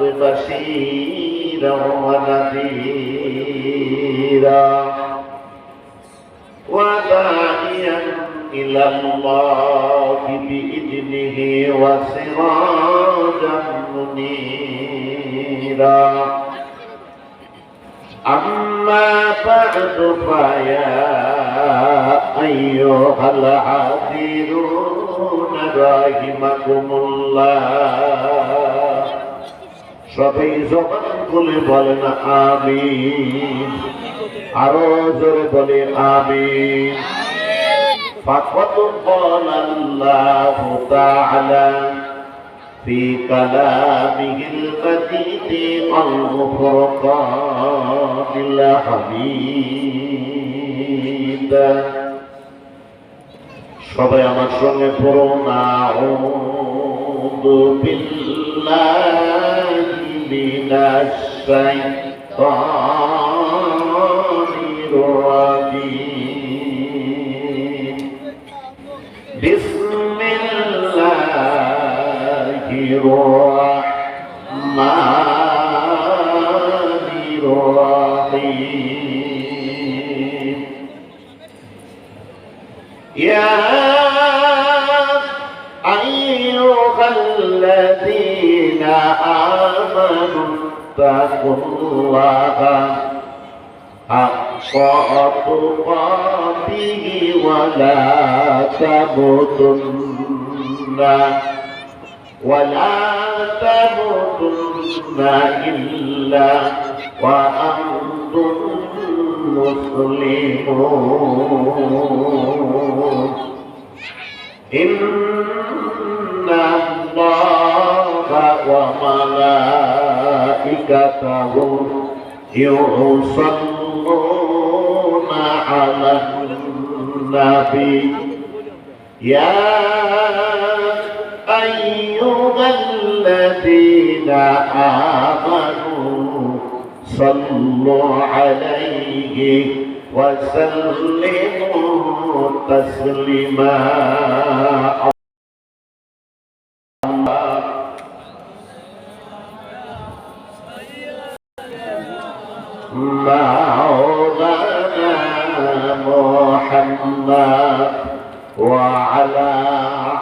بشيرا ونذيرا وداعيا إلى الله بإذنه وسراجا منيرا أما بعد فيا أيها العاذرون رحمكم الله সবাই জবান বলে বলেন আমিন আরো জোরে বলে আমিন فقد قال الله تعالى في كلامه المجيد الفرقان الحميد সবাই আমার সঙ্গে পড়ুন আউযু বিল্লাহি من الشيطان الرجيم بسم الله الرحمن اتقوا الله حق تقاته ولا تموتن ولا تموتن إلا وأنتم مسلمون إن الله وملائكته يصلون على النبي. يا أيها الذين آمنوا صلوا عليه وسلموا تسليما.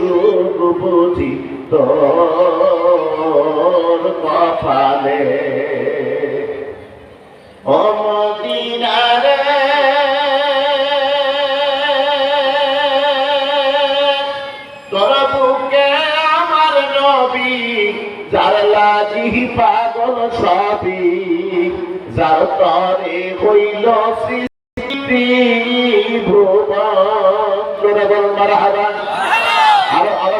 সুখ তোর কপালে অমদিনারে তোর বুকে আমার নবী, যার লাজি পাগল সবই, যার তরে হইল সৃষ্টি ভুবন। মার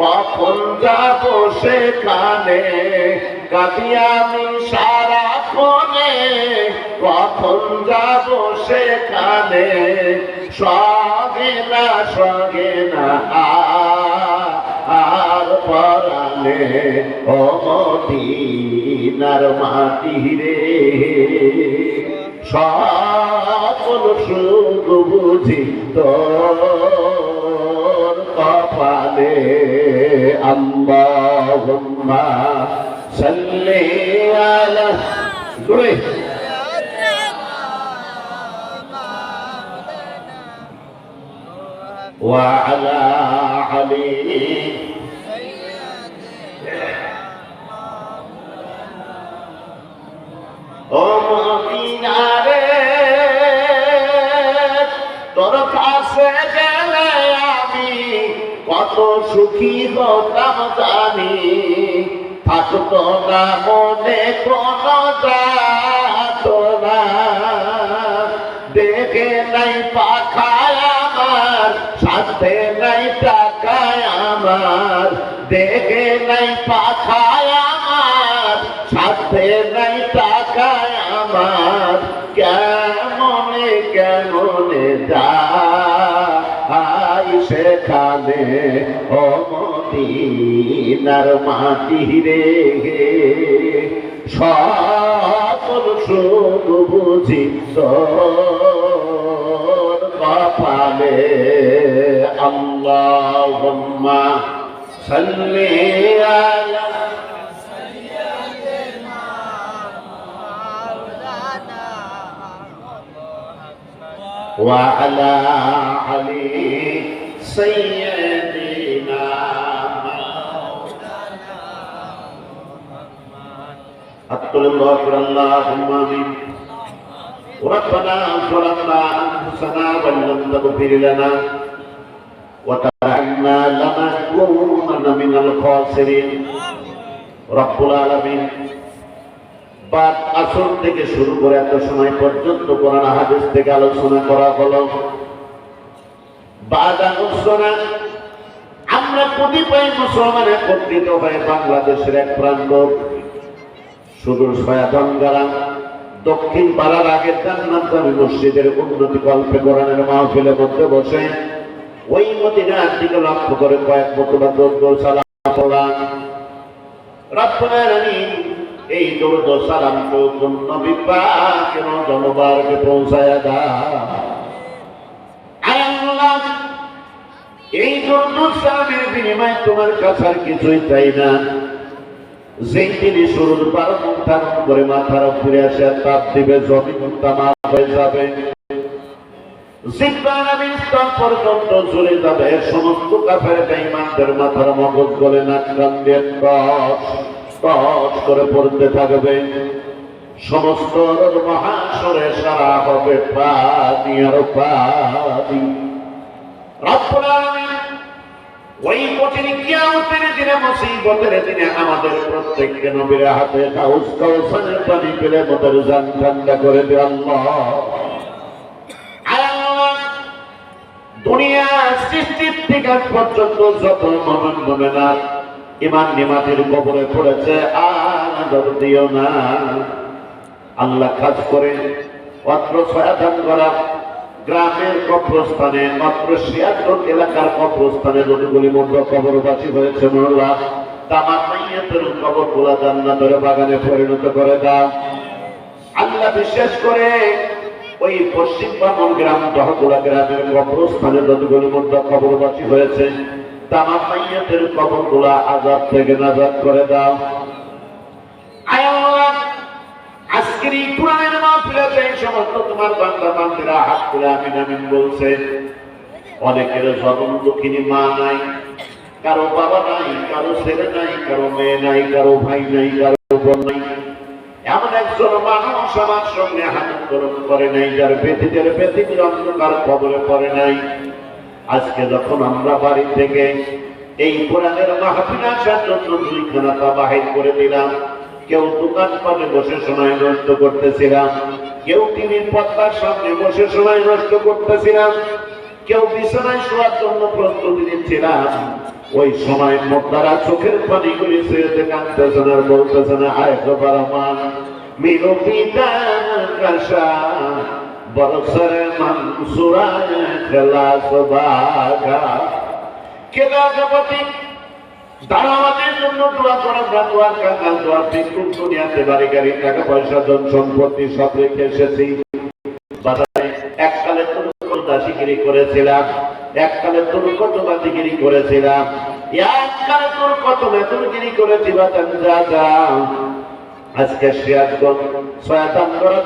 কখন যাব সেখানে? কাঁদি আমি সারাক্ষণে কখন যাব সেখানে? সগে না সগে না, আর পরালে ও মদিনার মাটি রে। সকল সুখ বুঝি তোর কপালে। اللهم صل على قولي وعلى علي ومؤمن عليك طرف عسل সুখী হতাম জানি থাকতো না মনে কোন ও মদিনার মাটি রে সকল সুখ বুঝি তোর কপালে আল্লাহুম্মা সাল্লি আলা وعلى علي سيدنا أطل الله اللهم آمين ربنا ظلمنا أنفسنا وإن لم تغفر لنا وترحمنا لنكونن من الخاسرين رب العالمين বাদ আসর থেকে শুরু করে এত সময় পর্যন্ত কোরআন হাদিস থেকে আলোচনা করা হলো বাদ আলোচনা আমরা কতিপয় মুসলমান একত্রিত হয়ে বাংলাদেশের এক প্রান্ত সুদূর সয়াদন গ্রাম দক্ষিণ পাড়ার আগের জান্নাত আমি মসজিদের উন্নতি কল্পে কোরআনের মাহফিলের মধ্যে বসে ওই মদিনার দিকে লক্ষ্য করে কয়েক মতবা দ্রব্য সালাম পড়ান রব্বুল আলামিন এই দরুদ ও সালাম তো নবী পাকের জনবারকে পৌঁছায়া আল্লাহ, এই ও সালামের বিনিময়ে তোমার কাছে আর কিছুই চাই না। যেই তিনি শুরুর পার মুখ করে মাথার উপরে আসে তাপ দিবে, জমিন তামা হয়ে যাবে। পর্যন্ত চলে যাবে। সমস্ত কাফের বেঈমানদের মাথার মগজ গলে দিয়ে করে পড়তে থাকবে। সমস্ত মহাসরে সারা হবে পানি আর ওই কঠিন কিয়ামতের দিনে মুসিবতের দিনে আমাদের প্রত্যেককে নবীর হাতে কাউস কাউসানের পানি পেলে মোদের জান ঠান্ডা করে দে আল্লাহ। দুনিয়া সৃষ্টির থেকে পর্যন্ত যত মনন মনে ইমান কবরে পড়েছে, আর দিও না। আল্লাহ কাজ করে, অত্র সয়াধান করা গ্রামের কবরস্থানে মাত্র ছিয়াত্তর এলাকার কবরস্থানে যতগুলি মন্দ কবরবাসী হয়েছে মোল্লা তামার মাইয়াতের কবরগুলা জান্নাতের বাগানে পরিণত করে দাও আল্লাহ বিশেষ করে ওই পশ্চিম বামন গ্রাম দহগুলা গ্রামের কবরস্থানে যতগুলি মন্দ কবরবাসী হয়েছে তামার মাইয়াতের কবরগুলা আজাদ থেকে নাজাদ করে দাও আয় আজকের এই এই সমস্ত তোমার বান্দা হাত তুলে আমিন আমিন বলছে। অনেকের মা নাই, কারও বাবা নাই, কারও ছেলে নাই, কারও মেয়ে নাই, কারও ভাই নাই, কারও বোন নাই। এমন একজন মানুষ আমার সঙ্গে হাত গ্রহণ করে নাই, যার অন্ধকার খবরে পড়ে নাই। আজকে যখন আমরা বাড়ি থেকে এই কোরআনের মাহফিল জন্য দুইখানা তা বাহির করে দিলাম কেউ দোকান পাবে বসে সময় নষ্ট করতেছিলাম। কেউ টিভির পর্দার সামনে বসে সময় নষ্ট করতেছিলাম। কেউ বিছানায় শোয়ার জন্য প্রস্তুতি নিচ্ছিলাম। ওই সময় মোদ্দারা চোখের পানি গুলি সে কাঁদতেছেন আর বলতেছেন আয় আমার, মিলো পিতা কাশা বরসরে মনসুরা খেলা সবাগা। কেলা জগতি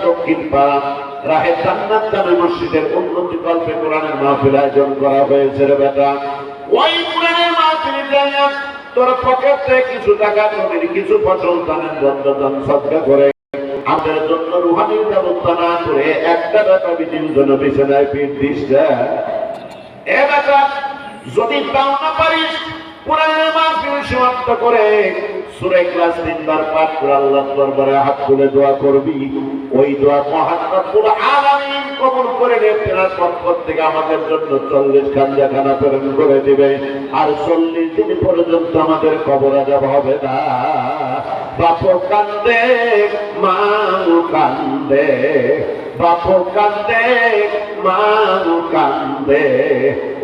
দক্ষিণ পাড়া মসজিদের উন্নতি কল্পে কোরআনের মাহফিল আয়োজন করা হয়েছে বেটা। ওই কোরআনের মাহফিলে তোর পকেট কিছু টাকা কিছু ফসল করে। আমাদের জন্য ব্যবস্থা না করে একটা টাকা জন্য বিছানায় দিস যদি তাও না পারিস করে তিনবার পাঠ করে আল্লাহর দরবারে হাত তুলে দোয়া করবি। ওই দোয়া মহান কবুল করে নেন, তেনার পক্ষ থেকে আমাদের জন্য 40 খানজা খানা প্রেরণ করে দিবে। আর 40 দিন পর্যন্ত আমাদের কবর আজাব হবে না। বাপ কান্দে মা কান্দে, বাপ কান্দে মা কান্দে,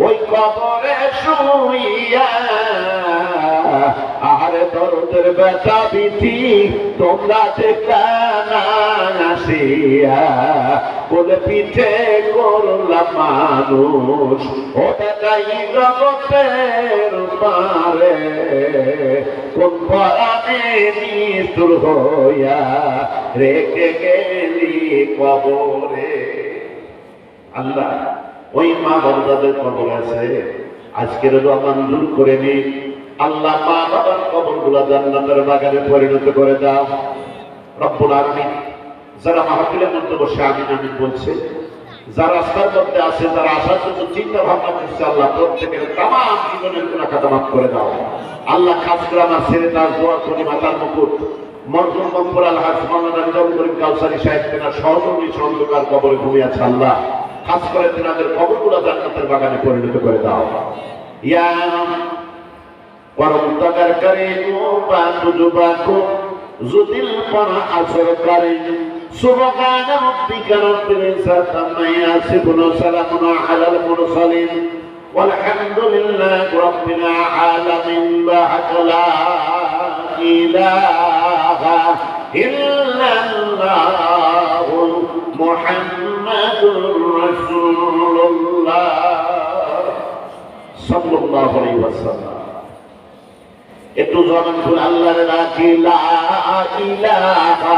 ওই কবরে শুইয়া আরে দরদের বেটা বিধি তোমরা যে কানা আসিয়া বলে পিঠে করলাম মানুষ, ওটা যাই জগতের পারে। কোন পরাণে নিষ্ঠুর হইয়া রেখে গেলি কবরে? আল্লাহ, ওই মা বাবাদের কবর আছে। আজকের দোয়া মঞ্জুর করে নি আল্লাহ মা বাবার কবরগুলা জান্নাতের বাগানে পরিণত করে দাও। রব্বুল আলামিন যারা মাহফিলের মধ্যে বসে আমিন আমিন বলছে, যারা রাস্তার মধ্যে আছে, যারা আসার জন্য চিন্তা ভাবনা করছে, আল্লাহ প্রত্যেকের তাম জীবনের গুণা খাতা করে দাও। আল্লাহ খাস করে আমার ছেলে, তার দোয়া করি, মাতার মুকুট। মরহুম মকবুল আল হাজ মাওলানা করিম কাউসারি সাহেব, তেনার সহকর্মী সহযোগার কবরে ঘুমিয়ে আছে আল্লাহ। খাস করে তেনাদের কবরগুলো জান্নাতের বাগানে পরিণত করে দাও। ইয়া পরম তগার করে বা তুজুবাকু জুদিল পরা আসর করে سبحان ربك رب العزة عما يصفون وسلام على المرسلين والحمد لله رب العالمين بعد لا إله إلا الله محمد رسول الله صلى الله عليه وسلم একটু জবান খুলে আল্লাহর রাখি লা ইলাহা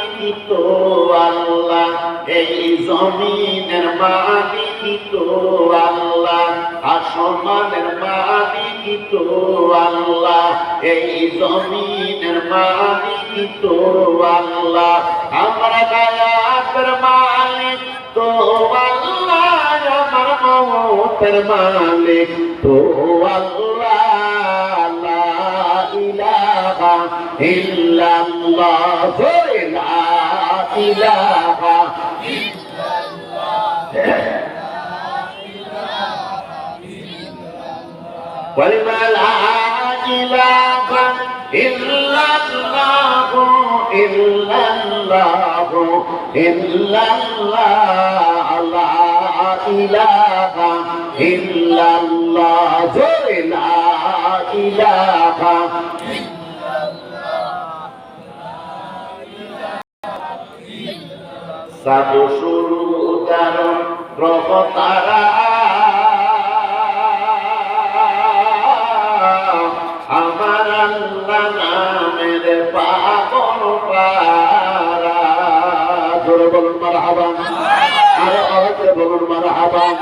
মালিক তো আল্লাহ। এই জমিনের মালিক তো আল্লাহ। আসমানের তো আল্লাহ। এই জমিনের মালিক তো আল্লাহ। আমরা মালিক তো আল্লাহ। আমার মৌতের মালিক তো আল্লাহ। ইলাহা ইল্লাল্লাহ। ইলাহা কলিমা লা ইলাহা ইল্লাল্লাহু ইল্লাল্লাহু ইল্লাল্লাহ লা ইলাহা ইল্লাল্লাহ জোরে লা ইলাহা সাদসুরু কারণ গ্রহ তারা আমার আল্লাহ নামের পাগল পারা। জোরে বলুন মারহাবান আরও আওয়াজে বলুন মারহাবান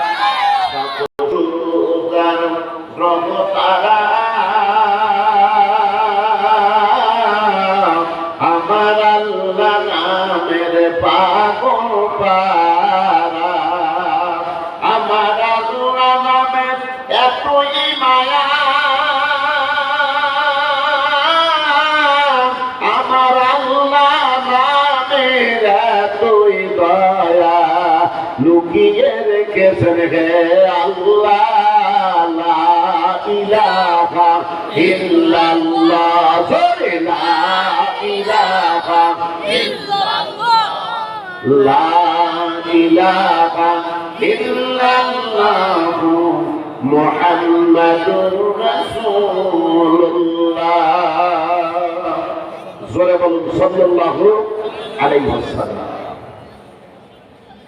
এতই মায়া। আমার আল্লাহ নামের এতই দয়া। লুকিয়ে রেখেছেন হে আল্লাহ ইলাহা ইল্লাল্লাহ জোরে লা ইলাহা লা ইলাহা ইল্লাল্লাহ। মুহাম্মাদুর রাসূলুল্লাহ। জোরে সাল্লাল্লাহু আলাইহি ওয়াসাল্লাম।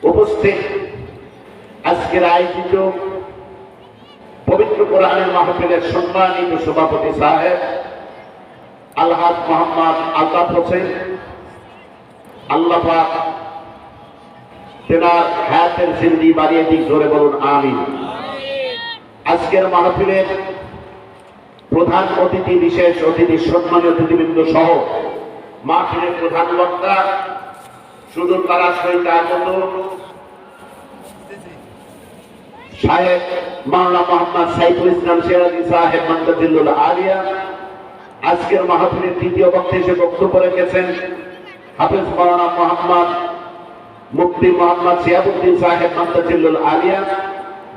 উপস্থিত আজকের আয়োজিত পবিত্র কোরআনের মাহফিলের সম্মানিত সভাপতি সাহেব, আলহাজ মোহাম্মদ আলতাফ হোসেন, আল্লাহ পাক তেনার হায়াতের জিন্দি বাড়িয়ে দিক, জোরে বলুন, আমিন। আজকের মাহফিলের প্রধান অতিথি, বিশেষ অতিথি, সম্মানীয় অতিথিবৃন্দ সহ মাহফিলের প্রধান বক্তা শুধু তারা সহিত সাহেব মাওলানা মোহাম্মদ সাইফুল ইসলাম সিরাজি সাহেব মন্তাজিল্লুল আলিয়া আজকের মাহফিলের তৃতীয় বক্তা এসে বক্তব্য রেখেছেন হাফিজ মাওলানা মোহাম্মদ মুফতি মোহাম্মদ সিয়াবুদ্দিন সাহেব মন্তাজিল্লুল আলিয়া।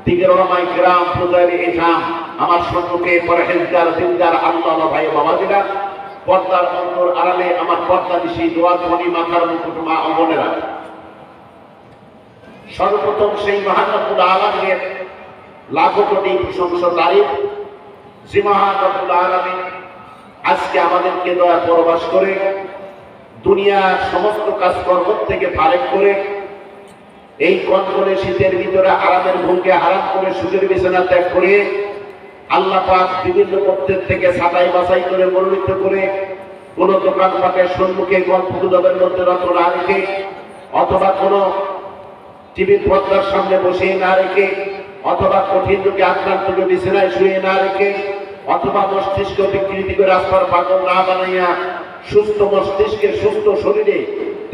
দিগের ওলামাই গ্রাম পূজারী ইসলাম, আমার সম্মুখে পরহেজগার, দিনদার আল্লাহ ভাই বাবাজিরা, পর্দার অন্তর আড়ালে আমার পর্দা দিশি দোয়া ধনী মাথার মুকুট মা অমনেরা সর্বপ্রথম সেই মহানবুল আলমের লাখো কোটি প্রশংসা তারিফ যে মহানবুল আলমী আজকে আমাদেরকে দয়া পরবাস করে, দুনিয়ার সমস্ত কাজকর্ম থেকে ফারেক করে এই কনকনে শীতের ভিতরে আরামের ভূমকে হারাম করে সুখের বিছানা ত্যাগ করে আল্লাহ পাক বিভিন্ন পথের থেকে ছাটাই বাছাই করে, মনোনীত করে কোন দোকানপাটের সম্মুখে গল্প গুজবের মধ্যে রত না রেখে, অথবা কোনো টিভির পর্দার সামনে বসে না রেখে, অথবা কঠিন রোগে আক্রান্তকে বিছানায় শুয়ে না রেখে, অথবা মস্তিষ্ক বিকৃতি করে আসবার পাগল না বানাইয়া সুস্থ মস্তিষ্কে সুস্থ শরীরে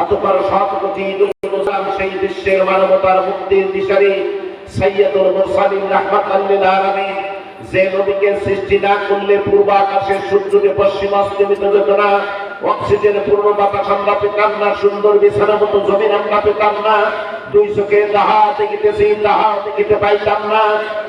অতপর সৎপতি ইদুল সেই বিশ্বের মানবতার মুক্তির দিশারি সৈয়দুল মুরসালিন রাহমাতাল আলামিন, যে নবীকে সৃষ্টি না করলে পূর্ব আকাশের সূর্যকে পশ্চিম অস্তমিত যেত না অক্সিজেন পূর্ণ বাতাস আমরা পেতাম না, সুন্দর বিছানা মতো জমিন আমরা পেতাম না, দুই চোখে তাহা দেখিতেছি দাহা দেখিতে পাইতাম না।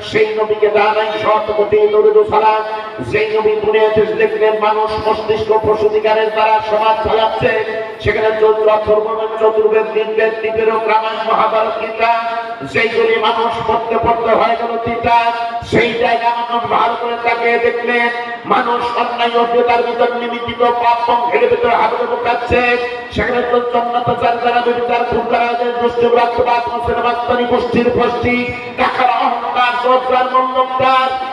সেই নবীকে জানাই শত কোটি দরুদ সালাম। যেই নবী দুনিয়াতে দেখলেন, মানুষ মস্তিষ্ক প্রসূতিকারের দ্বারা সমাজ চালাচ্ছে। সেখানে অথর্ববেদ চতুর্বেদ নির্বেদ নিবেরক রামায়ণ, মহাভারত, গীতা সেইগুলি মানুষ পড়তে পড়তে হয়ে গেল তিতা, সেই জায়গা মানুষ ভালো করে তাকে দেখলেন মানুষ অন্যায় অজ্ঞতার ভিতর নিমিত্তিত, পাপ ঘেরে ভিতরে হাবুড়ে বোকাচ্ছে সেখানে তো জন্মতাচার দ্বারা বিবিচার ফুলকারা দুষ্ট ব্রাত্যবাদ মুসলমানি গোষ্ঠীর, গোষ্ঠী টাকার অহংকার রোজগার মূল্যকার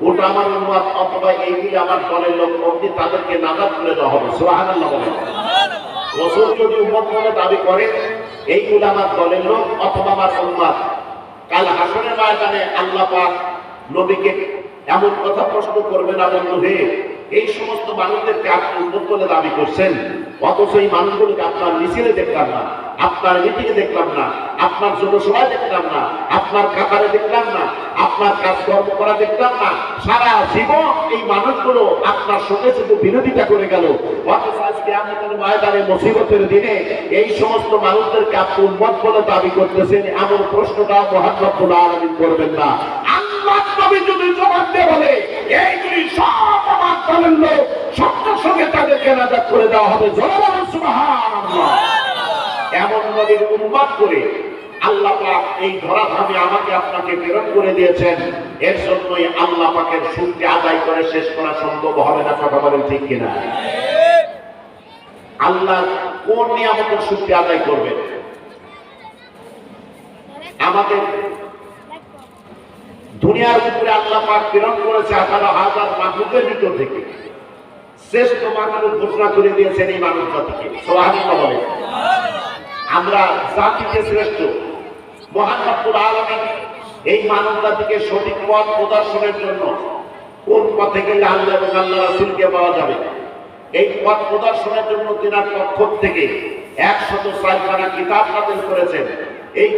ওটা আমার উম্মত অথবা এইগুলি আমার দলের লোক অবধি তাদেরকে নাজাত করে দেওয়া হবে। বলেন। রসুল যদি উম্মত বলে দাবি করে এইগুলো আমার দলের লোক অথবা আমার উম্মত কাল হাসনের ময়দানে আল্লাহ পাক নবীকে এমন কথা প্রশ্ন করবে না বন্ধু হে, এই সমস্ত মানুষদেরকে আপনি উন্নত দাবি করছেন, অথচ এই মানুষগুলোকে আপনার মিছিলে দেখলাম না। আপনার মিটিংয়ে দেখলাম না, আপনার জনসভায় দেখলাম না, আপনার কাতারে দেখলাম না, আপনার কাজকর্ম করা দেখলাম না, সারা জীবন এই মানুষগুলো আপনার সঙ্গে শুধু বিরোধিতা করে গেল। অথচ এমন প্রশ্নটা সব করে দেওয়া হবে। এমন নবীর উন্মাদ করে আল্লাহ পাক এই ধরাধামে আমাকে আপনাকে প্রেরণ করে দিয়েছেন। এর জন্যই আল্লাহ পাকের সুখকে আদায় করে শেষ করা সম্ভব হবে না, কথা বলেন ঠিক কিনা? আল্লাহ কোন নিয়ামতের সুখকে আদায় করবেন আমাদের দুনিয়ার উপরে আল্লাহ পাক প্রেরণ করেছে আঠারো হাজার মাহবুবের ভিতর থেকে। শ্রেষ্ঠ মানুষ ঘোষণা করে দিয়েছেন এই মানুষ জাতিকে সোহানিকা বলে আমরা জাতিকে শ্রেষ্ঠ। মহান আলামিন এই মানব জাতিকে সঠিক পথ প্রদর্শনের জন্য কোন পথে গেলে আল্লাহ এবং আল্লাহ রাসুলকে পাওয়া যাবে? এই পথ প্রদর্শনের জন্য তিনার পক্ষ থেকে একশত ছয়খানা কিতাব নাজিল করেছেন। এই